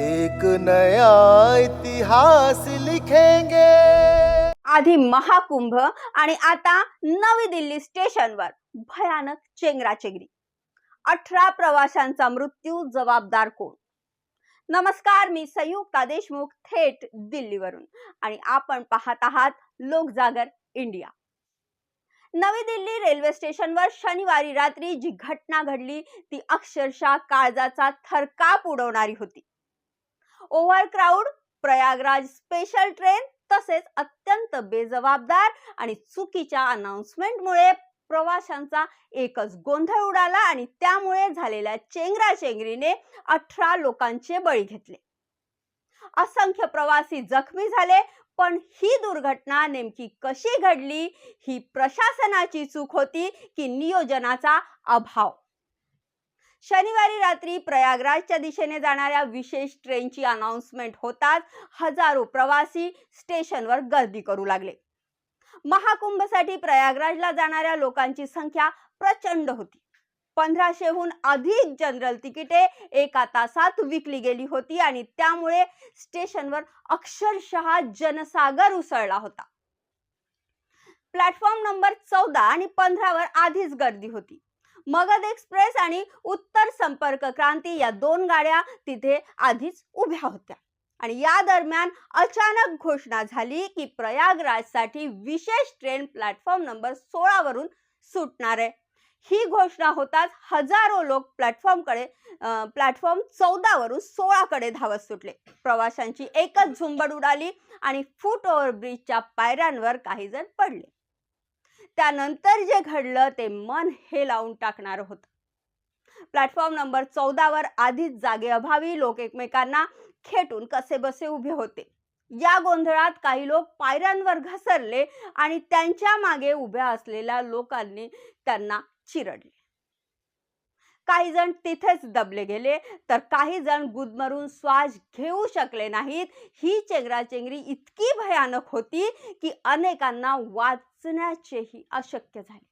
एक नया इतिहास लिखेंगे। आधी महाकुंभ आणि आता नवी दिल्ली स्टेशनवर भयानक चेंगराचेंगरी अठरा प्रवाशांचा मृत्यू जबाबदार कोण? नमस्कार मी संयुक्ता देशमुख थेट दिल्लीवरून आणि आपण पाहत आहात लोकजागर इंडिया. नवी दिल्ली रेल्वे स्टेशनवर शनिवारी रात्री जी घटना घडली ती अक्षरशः काळजाचा थरकाप उडवणारी होती. Over crowd Prayagraj special train तसेच अत्यंत बेजबाबदार आणि चुकीच्या अनाउन्समेंटमुळे प्रवाशांचा एकच गोंधळ उडाला आणि त्यामुळे झालेल्या चेंगराचेंगरीने अठरा लोकांचे बळी घेतले. असंख्य प्रवासी जखमी झाले पण ही दुर्घटना नेमकी कशी घडली ही प्रशासनाची चूक होती की नियोजनाचा अभाव? शनिवारी रात्री प्रयागराजच्या दिशेने जाणाऱ्या विशेष ट्रेनची अनाउन्समेंट होताच हजारो प्रवासी स्टेशनवर गर्दी करू लागले. महाकुंभसाठी प्रयागराजला जाणाऱ्या लोकांची संख्या प्रचंड होती. पंधराशेहून अधिक जनरल तिकिटे एका तासात विकली गेली होती आणि त्यामुळे स्टेशनवर अक्षरशः जनसागर उसळला होता. प्लॅटफॉर्म नंबर चौदा आणि पंधरावर आधीच गर्दी होती. मगध एक्सप्रेस आणि उत्तर संपर्क क्रांती या दोन गाड्या तिथे आधीच उभ्या होत्या. आणि या दरम्यान अचानक घोषणा झाली की प्रयागराजसाठी विशेष ट्रेन प्लॅटफॉर्म नंबर सोळा वरून सुटणार आहे. ही घोषणा होताच हजारो लोक प्लॅटफॉर्मकडे प्लॅटफॉर्म चौदा वरून धावत सुटले. प्रवाशांची एकच झुंबड उडाली आणि फूट ओव्हर ब्रिजच्या पायऱ्यांवर काही जण पडले. त्यानंतर जे घडलं ते मन हे लावून टाकणार होतं. प्लॅटफॉर्म नंबर चौदावर आधीच जागेअभावी लोक एकमेकांना खेटून कसे बसे उभे होते. या गोंधळात काही लोक पायऱ्यांवर घसरले आणि त्यांच्या मागे उभ्या असलेल्या लोकांनी त्यांना चिरडले. काही जण तिथेच दबले गेले तर काही जण गुदमरून श्वास घेऊ शकले नाहीत. ही चेंगराचेंगरी इतकी भयानक होती की अनेकांना वाचण्याचेही अशक्य झाले.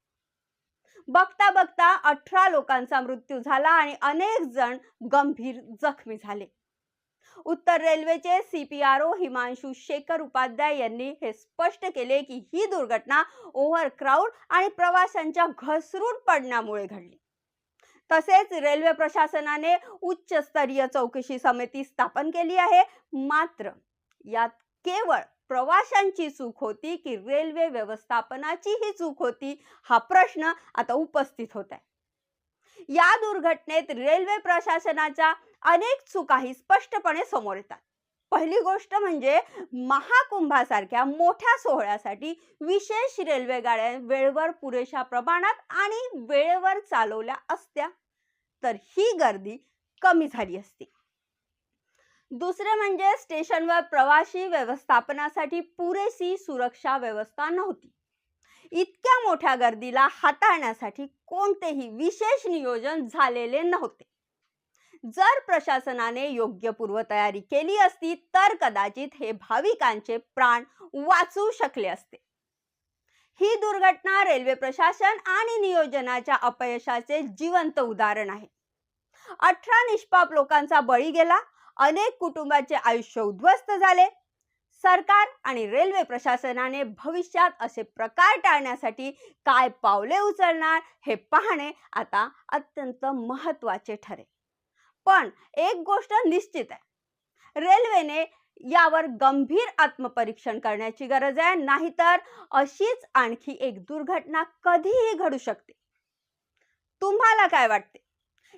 बघता बघता अठरा लोकांचा मृत्यू झाला आणि अनेक जण गंभीर जखमी झाले. उत्तर रेल्वेचे सीपीआरओ हिमांशु शेखर उपाध्याय यांनी हे स्पष्ट केले की ही दुर्घटना ओव्हर क्राऊड आणि प्रवाशांच्या घसरून पडण्यामुळे घडली. तसेच रेल्वे प्रशासनाने उच्च स्तरीय चौकशी समिती स्थापन केली आहे. मात्र यात केवळ प्रवाशांची चूक होती की रेल्वे व्यवस्थापनाची ही चूक होती हा प्रश्न आता उपस्थित होत आहे. या दुर्घटनेत रेल्वे प्रशासनाच्या अनेक चुकाही स्पष्टपणे समोर येतात. पहिली गोष्ट म्हणजे महाकुंभासारख्या मोठ्या सोहळ्यासाठी विशेष रेल्वे गाड्या वेळेवर पुरेशा प्रमाणात आणि वेळेवर चालवल्या असत्या तर ही गर्दी कमी झाली असती. दुसरे म्हणजे स्टेशनवर प्रवासी व्यवस्थापनासाठी पुरेशी सुरक्षा व्यवस्था नव्हती. इतक्या मोठ्या गर्दीला हाताळण्यासाठी कोणतेही विशेष नियोजन झालेले नव्हते. जर प्रशासनाने योग्य पूर्वतयारी केली असती तर कदाचित हे भाविकांचे प्राण वाचू शकले असते. ही दुर्घटना रेल्वे प्रशासन आणि नियोजनाच्या अपयशाचे जिवंत उदाहरण आहे. अठरा निष्पाप लोकांचा बळी गेला अनेक कुटुंबाचे आयुष्य उद्ध्वस्त झाले. सरकार आणि रेल्वे प्रशासनाने भविष्यात असे प्रकार टाळण्यासाठी काय पावले उचलणार हे पाहणे आता अत्यंत महत्त्वाचे ठरेल. पण एक गोष्ट निश्चित आहे. रेल्वेने यावर गंभीर आत्मपरीक्षण करण्याची गरज आहे नाहीतर अशीच आणखी एक दुर्घटना कधीही घडू शकते. तुम्हाला काय वाटते?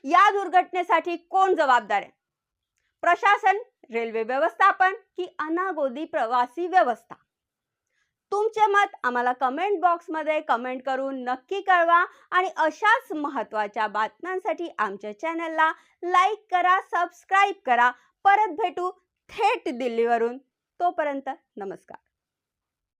या दुर्घटनेसाठी कोण जबाबदार आहे? प्रशासन रेल्वे व्यवस्थापन की अनागोदी प्रवासी व्यवस्था? तुमचे मत आम्हाला कमेंट बॉक्समध्ये कमेंट करून नक्की कळवा आणि अशाच महत्त्वाच्या बातम्यांसाठी आमच्या चॅनलला लाईक करा सबस्क्राईब करा. परत भेटू थेट दिल्लीवरून. तोपर्यंत नमस्कार.